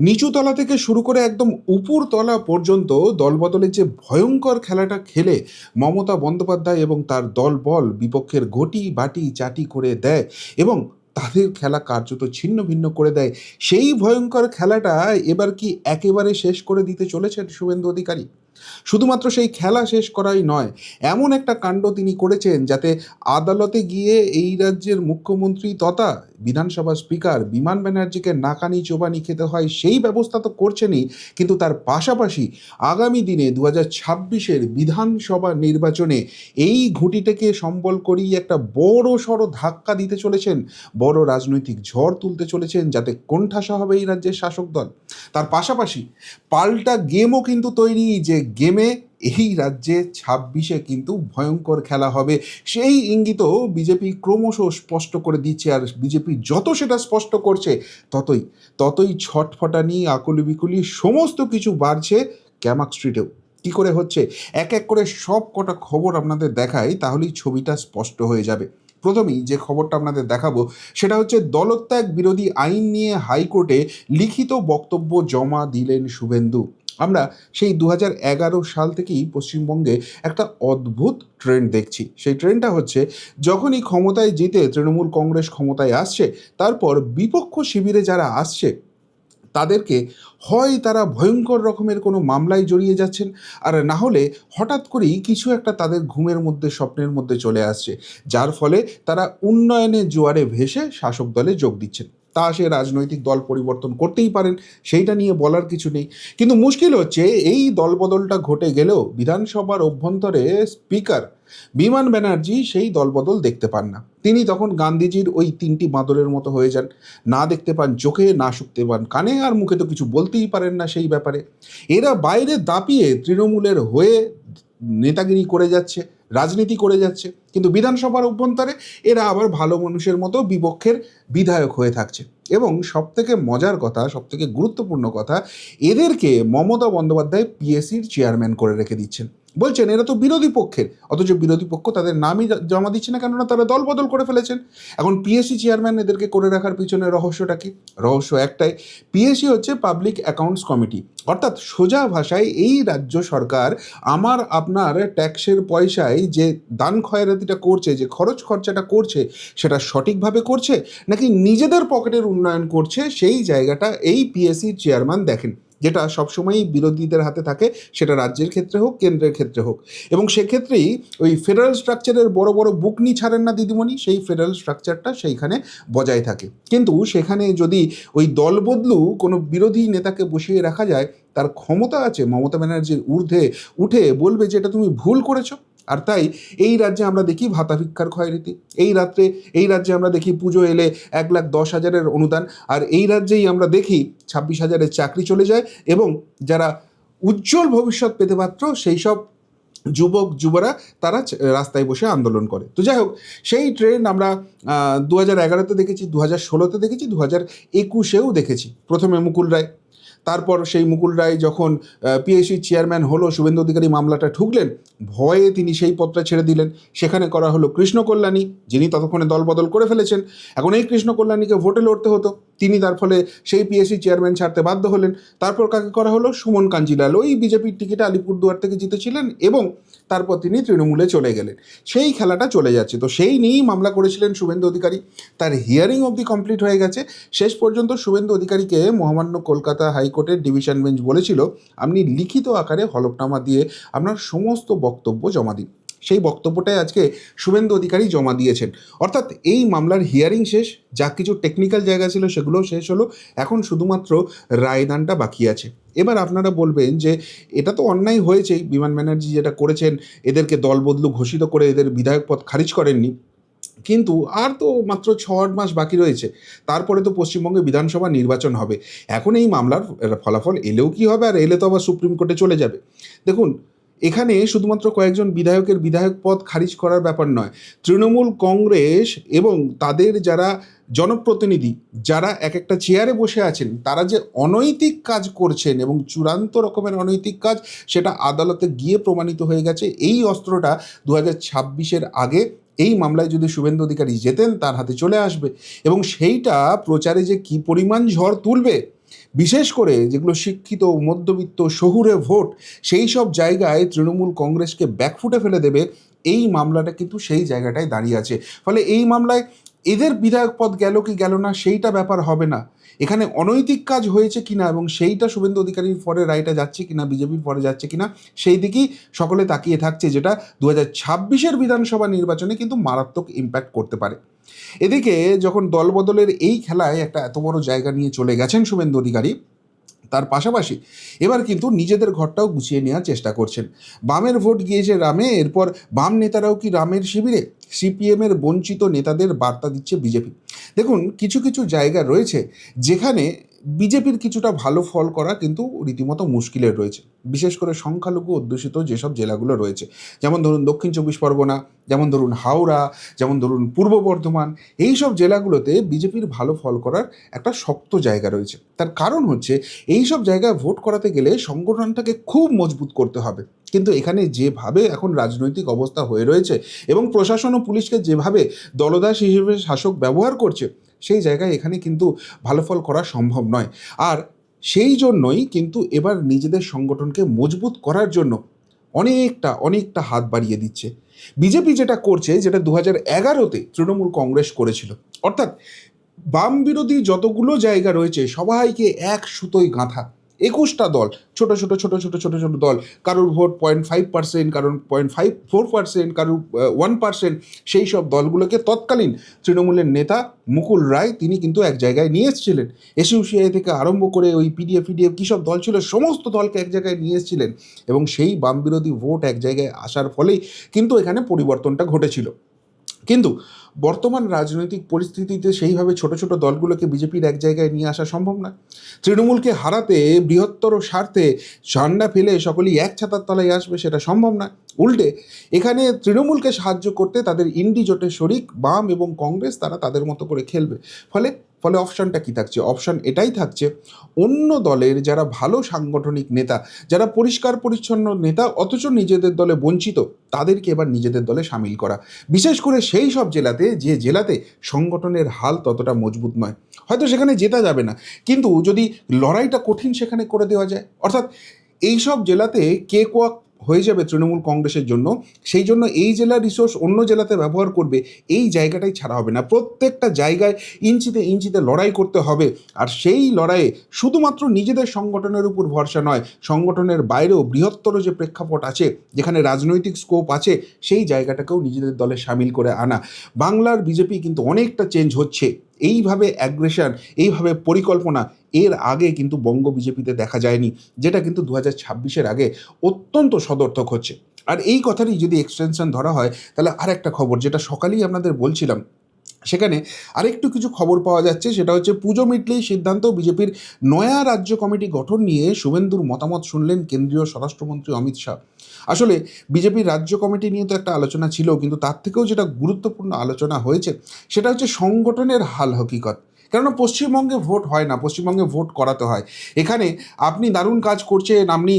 নিচুতলা থেকে শুরু করে একদম উপরতলা পর্যন্ত দলবদলের যে ভয়ঙ্কর খেলাটা খেলে মমতা বন্দ্যোপাধ্যায় এবং তার দলবল বিপক্ষের ঘটি, বাটি, চাটি করে দেয় এবং তাদের খেলা কার্যত ছিন্ন ভিন্ন করে দেয়। সেই ভয়ঙ্কর খেলাটা এবার কি একেবারে শেষ করে দিতে চলেছেন শুভেন্দু অধিকারী? শুধুমাত্র সেই খেলা শেষ করাই নয়, এমন একটা কাণ্ড তিনি করেছেন যাতে আদালতে গিয়ে এই রাজ্যের মুখ্যমন্ত্রী তথা বিধানসভা স্পিকার বিমান ব্যানার্জিকে নাকানি চোবানি খেতে হয়, সেই ব্যবস্থা তো করছেনই, কিন্তু তার পাশাপাশি আগামী দিনে দু হাজার ছাব্বিশের বিধানসভা নির্বাচনে এই ঘুঁটিটাকে সম্বল করেই একটা বড় সড়ো ধাক্কা দিতে চলেছেন, বড় রাজনৈতিক ঝড় তুলতে চলেছেন, যাতে কোণঠাসা হবে এই রাজ্যের শাসক দল। তার পাশাপাশি পাল্টা গেমও কিন্তু তৈরি, যে গেমে এই রাজ্যে ছাব্বিশে কিন্তু ভয়ঙ্কর খেলা হবে। সেই ইঙ্গিতও বিজেপি ক্রমশ স্পষ্ট করে দিচ্ছে আর বিজেপি যত সেটা স্পষ্ট করছে ততই। ততই ছটফটানি আকুলি বিকুলি সমস্ত কিছু বাড়ছে ক্যামাক স্ট্রিটেও। কি করে হচ্ছে? এক এক করে সব কটা খবর আপনাদের দেখাই, তাহলেই ছবিটা স্পষ্ট হয়ে যাবে। প্রথমেই যে খবরটা আপনাদের দেখাবো, সেটা হচ্ছে দলত্যাগ বিরোধী আইন নিয়ে হাইকোর্টে লিখিত বক্তব্য জমা দিলেন শুভেন্দু। আমরা সেই দু সাল থেকেই পশ্চিমবঙ্গে একটা অদ্ভুত ট্রেন্ড দেখছি। সেই ট্রেন্ডটা হচ্ছে, যখনই ক্ষমতায় জিতে তৃণমূল কংগ্রেস ক্ষমতায় আসছে, তারপর বিপক্ষ শিবিরে যারা আসছে, তাদেরকে হয় তারা ভয়ঙ্কর রকমের কোনো মামলায় জড়িয়ে যাচ্ছেন, আর না হলে হঠাৎ করেই কিছু একটা তাদের ঘুমের মধ্যে, স্বপ্নের মধ্যে চলে আসছে। যার ফলে তারা উন্নয়নের জোয়ারে ভেসে শাসক দলে যোগ দিচ্ছেন। তা সে রাজনৈতিক দল পরিবর্তন করতেই পারেন, সেইটা নিয়ে বলার কিছু নেই। কিন্তু মুশকিল হচ্ছে, এই দলবদলটা ঘটে গেলেও বিধানসভার অভ্যন্তরে স্পিকার বিমান ব্যানার্জি সেই দলবদল দেখতে পান না। তিনি তখন গান্ধীজির ওই তিনটি বাঁদরের মতো হয়ে যান। না দেখতে পান চোখে, না শুনতে পান কানে, আর মুখে তো কিছু বলতেই পারেন না সেই ব্যাপারে। এরা বাইরে দাপিয়ে তৃণমূলের হয়ে নেতাগিরি করে যাচ্ছে, রাজনীতি করে যাচ্ছে, কিন্তু বিধানসভার অভ্যন্তরে এরা আবার ভালো মানুষের মতো বিপক্ষের বিধায়ক হয়ে থাকছে। এবং সবথেকে মজার কথা সব থেকে গুরুত্বপূর্ণ কথা, এদেরকে মমতা বন্দ্যোপাধ্যায় পিএসসির চেয়ারম্যান করে রেখে দিচ্ছেন। বলছেন, এরা তো বিরোধী পক্ষের। অথচ বিরোধী পক্ষ তাদের নামই জমা দিচ্ছে না, কেননা তারা দল বদল করে ফেলেছেন। এখন পিএসসি চেয়ারম্যান এদেরকে করে রাখার পিছনে রহস্যটা কি? রহস্য একটাই। পিএসসি হচ্ছে পাবলিক অ্যাকাউন্টস কমিটি অর্থাৎ সোজা ভাষায় এই রাজ্য সরকার আমার, আপনার ট্যাক্সের পয়সায় যে দান খয়রাতিটা করছে, যে খরচ খরচাটা করছে, সেটা সঠিকভাবে করছে, নাকি নিজেদের পকেটের উন্নয়ন করছে, সেই জায়গাটা এই পিএসসির চেয়ারম্যান দেখেন। যেটা সবসময়ই বিরোধীদের হাতে থাকে, সেটা রাজ্যের ক্ষেত্রে হোক, কেন্দ্রের ক্ষেত্রে হোক। এবং সেক্ষেত্রেই ওই ফেডারেল স্ট্রাকচারের বড় বড় বুকনি ছাড়েন না দিদিমণি, সেই ফেডারেল স্ট্রাকচারটা সেইখানে বজায় থাকে। কিন্তু সেখানে যদি ওই দল বদলু, কোনো বিরোধী নেতাকে বসিয়ে রাখা যায়, তার ক্ষমতা আছে, মমতা ব্যানার্জির ঊর্ধ্বে উঠে বলবে যে, এটা তুমি ভুল করেছ। আর তাই এই রাজ্যে আমরা দেখি ভাতা ভিক্ষার ক্ষয়রীতি এই রাত্রে, এই রাজ্যে আমরা দেখি পুজো এলে এক লাখ দশ হাজারের অনুদান। আর এই রাজ্যেই আমরা দেখি ছাব্বিশ হাজারের চাকরি চলে যায় এবং যারা উজ্জ্বল ভবিষ্যৎ পেতে পাত্র সেই সব যুবক, যুবরা তারা রাস্তায় বসে আন্দোলন করে। তো যাই হোক, সেই ট্রেন্ড আমরা দু হাজার এগারোতে দেখেছি দু হাজার ষোলোতে দেখেছি দু হাজার একুশেও দেখেছি। প্রথমে মুকুল রায় তারপর সেই মুকুল রায় যখন পিএসসি চেয়ারম্যান হলো, শুভেন্দু অধিকারী মামলাটা ঠুকলেন, ভয়ে তিনি সেই পদটা ছেড়ে দিলেন। সেখানে করা হলো কৃষ্ণ কল্যাণী, যিনি ততক্ষণে দলবদল করে ফেলেছেন। এখন এই কৃষ্ণ কল্যাণীকে ভোটে লড়তে হতো। তিনি তার ফলে সেই পিএসসি চেয়ারম্যান ছাড়তে বাধ্য হলেন। তারপর কাকে করা হলো? সুমন কাঞ্জিলাল। ওই বিজেপির টিকিটে আলিপুরদুয়ার থেকে জিতেছিলেন এবং তারপর তিনি তৃণমূলে চলে গেলেন। সেই খেলাটা চলে যাচ্ছে। তো সেই নিয়েই মামলা করেছিলেন শুভেন্দু অধিকারী। তার হিয়ারিং অবধি কমপ্লিট হয়ে গেছে। শেষ পর্যন্ত শুভেন্দু অধিকারীকে মহামান্য কলকাতা হাইকোর্টের ডিভিশন বেঞ্চ বলেছিল, আপনি লিখিত আকারে হলফনামা দিয়ে আপনার সমস্ত বক্তব্য জমা দিন। সেই বক্তব্যটাই আজকে শুভেন্দু অধিকারী জমা দিয়েছেন। অর্থাৎ এই মামলার হিয়ারিং শেষ, যা কিছু টেকনিক্যাল জায়গা ছিল সেগুলোও শেষ হলো, এখন শুধুমাত্র রায়দানটা বাকি আছে। এবার আপনারা বলবেন যে এটা তো অন্যায় হয়েছেই, বিমান ব্যানার্জি যেটা করেছেন, এদেরকে দলবদলু ঘোষিত করে এদের বিধায়ক পদ খারিজ করেননি। কিন্তু আর তো মাত্র ছ আট মাস বাকি রয়েছে, তারপরে তো পশ্চিমবঙ্গে বিধানসভা নির্বাচন হবে। এখন এই মামলার ফলাফল এলেও কি হবে, আর এলে তো আবার সুপ্রিম কোর্টে চলে যাবে। দেখুন এখানে শুধুমাত্র কয়েকজন বিধায়কের বিধায়ক পদ খারিজ করার ব্যাপার নয়। তৃণমূল কংগ্রেস এবং তাদের যারা জনপ্রতিনিধি, যারা এক একটা চেয়ারে বসে আছেন, তারা যে অনৈতিক কাজ করছেন এবং চূড়ান্ত রকমের অনৈতিক কাজ, সেটা আদালতে গিয়ে প্রমাণিত হয়ে গেছে। এই অস্ত্রটা দু হাজার আগে এই মামলায় যদি শুভেন্দু অধিকারী যেতেন, তার হাতে চলে আসবে। এবং সেইটা প্রচারে যে কি পরিমাণ ঝড় তুলবে বিশেষ করে যেগুলো শিক্ষিত, মধ্যবিত্ত, শহুরে ভোট, সেই সব জায়গায় তৃণমূল কংগ্রেসকে ব্যাকফুটে ফেলে দেবে, এই মামলাটা কিন্তু সেই জায়গাটায় দাঁড়িয়ে আছে। ফলে এই মামলায় এদের বিধায়ক পদ গেল কি গেল না, সেইটা ব্যাপার হবে না। এখানে অনৈতিক কাজ হয়েছে কিনা এবং সেইটা শুভেন্দু অধিকারীর ফরে রায়টা যাচ্ছে কিনা বিজেপির ফরে যাচ্ছে কিনা সেই দিকেই সকলে তাকিয়ে থাকছে যেটা দু হাজার ছাব্বিশের বিধানসভা নির্বাচনে কিন্তু মারাত্মক ইম্প্যাক্ট করতে পারে। এদিকে যখন দলবদলের এই খেলায় একটা এত বড় জায়গা নিয়ে চলে গেছেন শুভেন্দু অধিকারী, তার পাশাপাশি এবার কিন্তু নিজেদের ঘরটাও গুছিয়ে নেওয়ার চেষ্টা করছেন। বামের ভোট গিয়েছে রামে, এরপর বাম নেতারাও কি রামের শিবিরে? সিপিএমের বঞ্চিত নেতাদের বার্তা দিচ্ছে বিজেপি। দেখুন, কিছু কিছু জায়গা রয়েছে যেখানে বিজেপির কিছুটা ভালো ফল করা কিন্তু রীতিমতো মুশকিলে রয়েছে। বিশেষ করে সংখ্যালঘু অধ্যুষিত যেসব জেলাগুলো রয়েছে, যেমন ধরুন দক্ষিণ চব্বিশ পরগনা, যেমন ধরুন হাওড়া, যেমন ধরুন পূর্ব বর্ধমান এই সব জেলাগুলোতে বিজেপির ভালো ফল করার একটা শক্ত জায়গা রয়েছে। তার কারণ হচ্ছে এই সব জায়গায় ভোট করাতে গেলে সংগঠনটাকে খুব মজবুত করতে হবে। কিন্তু এখানে যেভাবে এখন রাজনৈতিক অবস্থা হয়ে রয়েছে এবং প্রশাসন ও পুলিশকে যেভাবে দলদাস হিসেবে শাসক ব্যবহার করছে সেই জায়গায় এখানে কিন্তু ভালো ফল করা সম্ভব নয়। আর সেই জন্যই কিন্তু এবার নিজেদের সংগঠনকে মজবুত করার জন্য অনেকটা অনেকটা হাত বাড়িয়ে দিচ্ছে। বিজেপি যেটা করছে, যেটা দু হাজার এগারোতে তৃণমূল কংগ্রেস করেছিল, অর্থাৎ বাম বিরোধী যতগুলো জায়গা রয়েছে, সবাইকে এক সুতোয় গাঁথা। একুশটা দল, ছোট ছোট ছোট ছোট ছোট ছোট দল, কারোর ভোট পয়েন্ট ফাইভ পার্সেন্ট কারোর পয়েন্ট ফাইভ ফোর পার্সেন্ট কারোর ওয়ান পার্সেন্ট সেই সব দলগুলোকে তৎকালীন তৃণমূলের নেতা মুকুল রায়, তিনি কিন্তু এক জায়গায় নিয়ে এসেছিলেন। এসইউসিআই থেকে আরম্ভ করে ওই পিডিএফ পিডিএফ কী সব দল ছিল, সমস্ত দলকে এক জায়গায় নিয়ে এসেছিলেন। এবং সেই বাম বিরোধী ভোট এক জায়গায় আসার ফলেই কিন্তু এখানে পরিবর্তনটা ঘটেছিল। কিন্তু বর্তমান রাজনৈতিক পরিস্থিতিতে সেইভাবে ছোট ছোট দলগুলোকে বিজেপির এক জায়গায় নিয়ে আসা সম্ভব না তৃণমূলকে হারাতে, বৃহত্তর স্বার্থে ঝান্ডা ফেলে সকলেই এক ছাতার তলায় আসবে সেটা সম্ভব না উল্টে, এখানে তৃণমূলকে সাহায্য করতে তাদের ইন্ডি জোটের শরিক, বাম এবং কংগ্রেস তারা তাদের মতো করে খেলবে। ফলে ফলে অপশানটা কী থাকছে? অপশান এটাই থাকছে, অন্য দলের যারা ভালো সাংগঠনিক নেতা, যারা পরিষ্কার পরিচ্ছন্ন নেতা, অথচ নিজেদের দলে বঞ্চিত, তাদেরকে এবার নিজেদের দলে সামিল করা। বিশেষ করে সেই সব জেলাতে, যে জেলাতে সংগঠনের হাল ততটা মজবুত নয়। হয়তো সেখানে জেতা যাবে না, কিন্তু যদি লড়াইটা কঠিন সেখানে করে দেওয়া যায়। অর্থাৎ এইসব জেলাতে কে কোয়া হয়ে যাবে তৃণমূল কংগ্রেসের জন্য। সেই জন্য এই জেলার রিসোর্স অন্য জেলাতে ব্যবহার করবে, এই জায়গাটাই ছাড়া হবে না। প্রত্যেকটা জায়গায় ইঞ্চিতে ইঞ্চিতে লড়াই করতে হবে। আর সেই লড়াইয়ে শুধুমাত্র নিজেদের সংগঠনের উপর ভরসা নয়, সংগঠনের বাইরেও বৃহত্তর যে প্রেক্ষাপট আছে, যেখানে রাজনৈতিক স্কোপ আছে, সেই জায়গাটাকেও নিজেদের দলে সামিল করে আনা। বাংলার বিজেপি কিন্তু অনেকটা চেঞ্জ হচ্ছে। এইভাবে অ্যাগ্রেশন এইভাবে পরিকল্পনা, এর আগে কিন্তু বঙ্গ বিজেপিতে দেখা যায়নি, যেটা কিন্তু দু হাজার ছাব্বিশের আগে অত্যন্ত সদর্থক হচ্ছে। আর এই কথারই যদি এক্সটেনশন ধরা হয়, তাহলে আর একটা খবর, যেটা সকালেই আপনাদের বলছিলাম সেখানে আরেকটু কিছু খবর পাওয়া যাচ্ছে, সেটা হচ্ছে পুজো মিটলেই সিদ্ধান্ত বিজেপির নয়া রাজ্য কমিটি গঠন নিয়ে শুভেন্দুর মতামত শুনলেন কেন্দ্রীয় স্বরাষ্ট্রমন্ত্রী অমিত শাহ। আসলে বিজেপির রাজ্য কমিটি নিয়ে তো একটা আলোচনা ছিল, কিন্তু তার থেকেও যেটা গুরুত্বপূর্ণ আলোচনা হয়েছে, সেটা হচ্ছে সংগঠনের হাল হকিকত কেননা পশ্চিমবঙ্গে ভোট হয় না, পশ্চিমবঙ্গে ভোট করাতে হয়। এখানে আপনি দারুণ কাজ করছেন, আপনি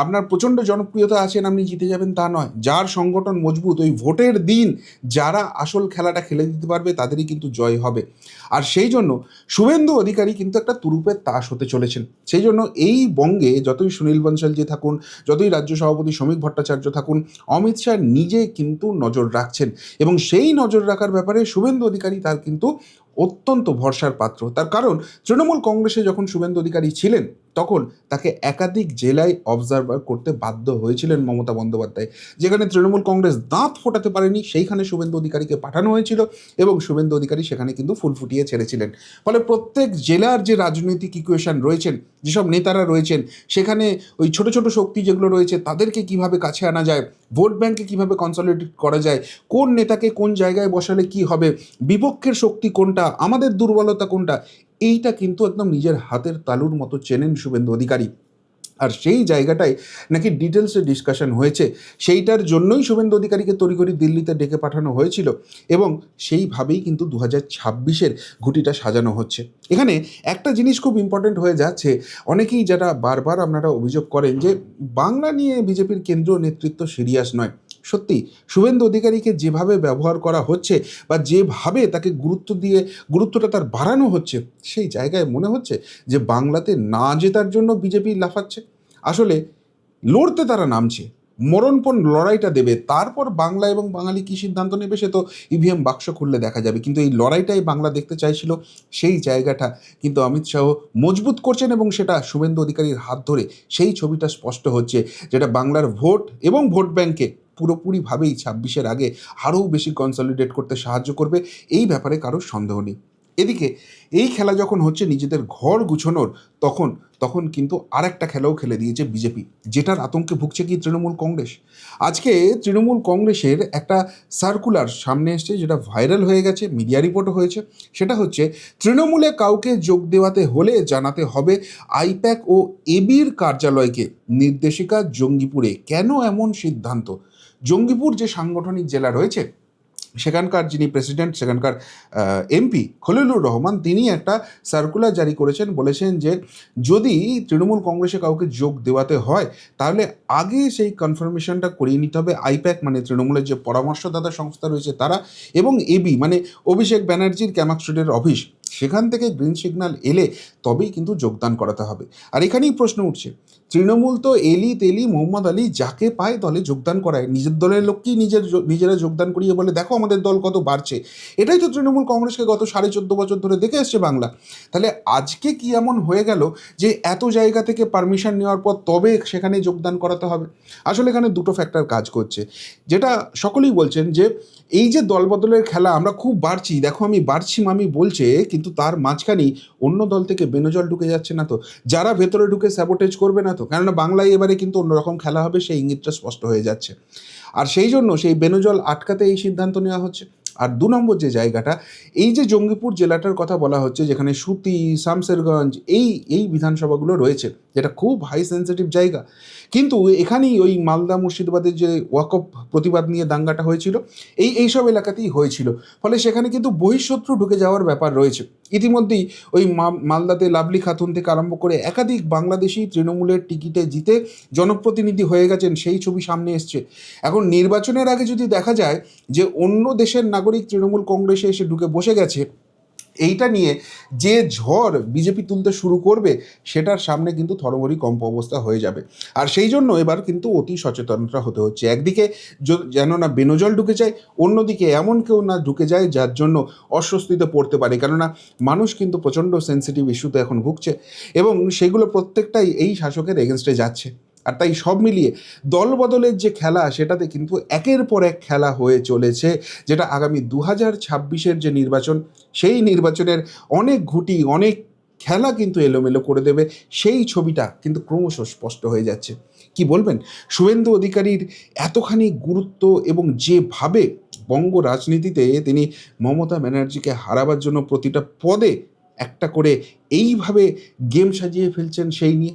আপনার প্রচণ্ড জনপ্রিয়তা আছেন, আপনি জিতে যাবেন তা নয়। যার সংগঠন মজবুত, ওই ভোটের দিন যারা আসল খেলাটা খেলে দিতে পারবে, তাদেরই কিন্তু জয় হবে। আর সেই জন্য শুভেন্দু অধিকারী কিন্তু একটা তুরুপের তাস হতে চলেছেন। সেই জন্য এই বঙ্গে যতই সুনীল বনশালজি থাকুন, যতই রাজ্য সভাপতি শ্রমিক ভট্টাচার্য থাকুন, অমিত শাহ নিজে কিন্তু নজর রাখছেন। এবং সেই নজর রাখার ব্যাপারে শুভেন্দু অধিকারী তার কিন্তু অত্যন্ত ভরসার পাত্র। তার কারণ তৃণমূল কংগ্রেসে যখন শুভেন্দু অধিকারী ছিলেন তখন তাকে একাধিক জেলায় অবজারভার করতে বাধ্য হয়েছিলেন মমতা বন্দ্যোপাধ্যায়। যেখানে তৃণমূল কংগ্রেস দাঁত ফোটাতে পারেনি, সেইখানে শুভেন্দু অধিকারীকে পাঠানো হয়েছিল এবং শুভেন্দু অধিকারী সেখানে কিন্তু ফুল ফুটিয়ে ছেড়েছিলেন। ফলে প্রত্যেক জেলার যে রাজনৈতিক ইকুয়েশন রয়েছেন, যেসব নেতারা রয়েছেন, সেখানে ওই ছোট ছোট শক্তি যেগুলো রয়েছে, তাদেরকে কীভাবে কাছে আনা যায়, ভোট ব্যাঙ্কে কীভাবে কনসলিডেট করা যায়, কোন নেতাকে কোন জায়গায় বসালে কি হবে, বিপক্ষের শক্তি কোনটা, আমাদের দুর্বলতা কোনটা এইটা কিন্তু একদম নিজের হাতের তালুর মতো চেনেন শুভেন্দু অধিকারী। আর সেই জায়গাটায় নাকি ডিটেলসে ডিসকাশন হয়েছে। সেইটার জন্যই শুভেন্দু অধিকারীকে তড়িঘড়ি দিল্লিতে ডেকে পাঠানো হয়েছিল এবং সেইভাবেই কিন্তু দু হাজার ছাব্বিশের ঘুটিটা সাজানো হচ্ছে। এখানে একটা জিনিস খুব ইম্পর্টেন্ট হয়ে যাচ্ছে। অনেকেই যারা বারবার আপনারা অভিযোগ করেন যে বাংলা নিয়ে বিজেপির কেন্দ্রীয় নেতৃত্ব সিরিয়াস নয়। সত্যি, শুভেন্দু অধিকারীকে যেভাবে ব্যবহার করা হচ্ছে বা যেভাবে তাকে গুরুত্ব দিয়ে, গুরুত্বটা তার বাড়ানো হচ্ছে, সেই জায়গায় মনে হচ্ছে যে বাংলাতে না জেতার জন্য বিজেপি লাফাচ্ছে। আসলে লড়তে তারা নামছে, মরণপণ লড়াইটা দেবে, তারপর বাংলা এবং বাঙালি কী সিদ্ধান্ত নেবে সে তো ইভিএম বাক্স খুললে দেখা যাবে, কিন্তু এই লড়াইটাই বাংলা দেখতে চাইছিল, সেই জায়গাটা কিন্তু অমিত শাহ মজবুত করছেন এবং সেটা শুভেন্দু অধিকারীর হাত ধরে, সেই ছবিটা স্পষ্ট হচ্ছে, যেটা বাংলার ভোট এবং ভোট ব্যাংকে পুরোপুরিভাবেই ছাব্বিশের আগে আরও বেশি কনসলিডেট করতে সাহায্য করবে, এই ব্যাপারে কারোর সন্দেহ নেই। এদিকে, এই খেলা যখন হচ্ছে নিজেদের ঘর গুছোনোর, তখন তখন কিন্তু আর একটা খেলাও খেলে দিয়েছে বিজেপি, যেটার আতঙ্কে ভুগছে কি তৃণমূল কংগ্রেস? আজকে তৃণমূল কংগ্রেসের একটা সার্কুলার সামনে এসছে, যেটা ভাইরাল হয়ে গেছে মিডিয়া রিপোর্টও হয়েছে। সেটা হচ্ছে, তৃণমূলে কাউকে যোগ দেওয়াতে হলে জানাতে হবে আইপ্যাক ও এবির কার্যালয়কে নির্দেশিকা জঙ্গিপুরে। কেন এমন সিদ্ধান্ত? জঙ্গিপুর যে সাংগঠনিক জেলা রয়েছে, সেখানকার যিনি প্রেসিডেন্ট সেখানকার এমপি খলিলুর রহমান, তিনি একটা সার্কুলার জারি করেছেন, বলেছেন যে যদি তৃণমূল কংগ্রেসে কাউকে যোগ দেওয়াতে হয়, তাহলে আগে সেই কনফার্মেশনটা করিয়ে নিতে হবে আইপ্যাক মানে তৃণমূলের যে পরামর্শদাতা সংস্থা রয়েছে তারা, এবং এবি মানে অভিষেক ব্যানার্জির ক্যামাক অফিস। সেখান থেকে গ্রিন সিগন্যাল এলে তবেই কিন্তু যোগদান করাতে হবে। আর এখানেই প্রশ্ন উঠছে, তৃণমূল তো এলি তেলি মোহাম্মদ আলী যাকে পায় দলে যোগদান করায়, নিজের দলের লোককেই নিজের নিজেরা যোগদান করিয়ে বলে, দেখো আমাদের দল কত বাড়ছে। এটাই তো তৃণমূল কংগ্রেসকে গত সাড়ে চোদ্দ বছর ধরে দেখে এসছে বাংলা। তাহলে আজকে কি এমন হয়ে গেল যে এত জায়গা থেকে পারমিশন নেওয়ার পর তবে সেখানে যোগদান করাতে হবে? আসলে এখানে দুটো ফ্যাক্টর কাজ করছে। যেটা সকলেই বলছেন যে, এই যে দলবদলের খেলা আমরা খুব বাড়ছি, দেখো আমি বাড়ছি মামি বলছে, কিন্তু তার মাঝখানেই অন্য দল থেকে বেনজল ঢুকে যাচ্ছে না তো। যারা ভেতরে ঢুকে স্যাবোটেজ করবে না তো, কেননা বাংলায় এবারে কিন্তু অন্যরকম খেলা হবে, সেই ইঙ্গিতটা স্পষ্ট হয়ে যাচ্ছে। আর সেই জন্য সেই বেনজল আটকাতে এই সিদ্ধান্ত নেওয়া হচ্ছে। আর দু নম্বর যে জায়গাটা, এই যে জঙ্গিপুর জেলাটার কথা বলা হচ্ছে, যেখানে সুতি, শামসেরগঞ্জ, এই এই বিধানসভাগুলো রয়েছে, যেটা খুব হাই সেন্সিটিভ জায়গা। কিন্তু এখানেই ওই মালদা মুর্শিদাবাদের যে ওয়াকফ প্রতিবাদ নিয়ে দাঙ্গাটা হয়েছিল, এই, এইসব এলাকাতেই হয়েছিল। ফলে সেখানে কিন্তু বহিঃশত্রু ঢুকে যাওয়ার ব্যাপার রয়েছে। ইতিমধ্যেই ওই মালদাতে লাভলি খাতুন থেকে আরম্ভ করে একাধিক বাংলাদেশি তৃণমূলের টিকিটে জিতে জনপ্রতিনিধি হয়ে গেছেন, সেই ছবি সামনে এসছে। এখন নির্বাচনের আগে যদি দেখা যায় যে অন্য দেশের নাগরিক তৃণমূল কংগ্রেসে এসে ঢুকে বসে গেছে এইটা নিয়ে যে ঝড় বিজেপি তুলতে শুরু করবে, সেটার সামনে কিন্তু থরমরি কম্প অবস্থা হয়ে যাবে। আর সেই জন্য এবার কিন্তু অতি সচেতনতা হতে হচ্ছে। একদিকে যেন না বেনজল ঢুকে যায়, অন্যদিকে এমন কেউ না ঢুকে যায় যার জন্য অস্বস্তিতে পড়তে পারে। কেননা মানুষ কিন্তু প্রচণ্ড সেন্সিটিভ ইস্যুতে এখন ভুগছে এবং সেগুলো প্রত্যেকটাই এই শাসকের এগেনস্টে যাচ্ছে। আর তাই সব মিলিয়ে দল বদলের যে খেলা, সেটাতে কিন্তু একের পর এক খেলা হয়ে চলেছে, যেটা আগামী দু হাজার ছাব্বিশের যে নির্বাচন, সেই নির্বাচনের অনেক ঘুটি, অনেক খেলা কিন্তু এলোমেলো করে দেবে, সেই ছবিটা কিন্তু ক্রমশ স্পষ্ট হয়ে যাচ্ছে। কি বলবেন? শুভেন্দু অধিকারীর এতখানি গুরুত্ব এবং যেভাবে বঙ্গ রাজনীতিতে তিনি মমতা ব্যানার্জিকে হারাবার জন্য প্রতিটা পদে একটা করে এইভাবে গেম সাজিয়ে ফেলছেন সেই নিয়ে